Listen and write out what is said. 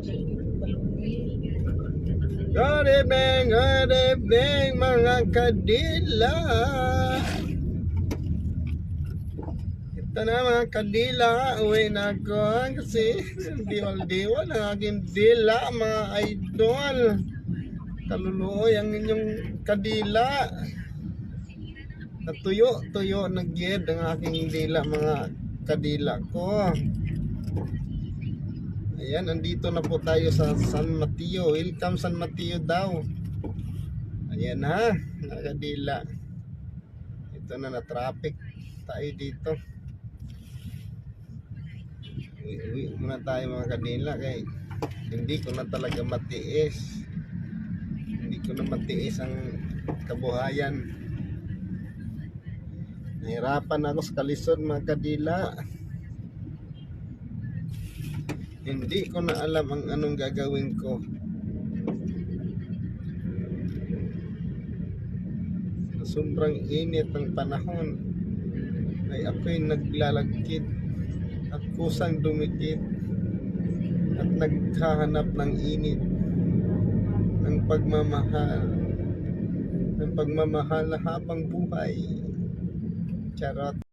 Good evening, good evening mga kadila. Ito na mga kadila, uwi na ako kasi diwal-diwal ang aking dila mga idol. Kaluluoy ang inyong kadila. Natuyo, tuyo, nagyed ang aking dila mga kadila ko. Ayan, andito na po tayo sa San Mateo. Welcome San Mateo daw. Ayan ha, nakadila. Ito na na traffic tayo dito. Uwi muna tayo mga kadila kay hindi ko na talaga matiis. Hindi ko na matiis ang kabuhayan. Nahirapan ako sa kalisod mga kadila. Hindi ko na alam ang anong gagawin ko. Sa sobrang init ng panahon ay ako'y naglalagkit at kusang dumikit at naghahanap ng init ng pagmamahal ng pagmamahal habang buhay. Charot.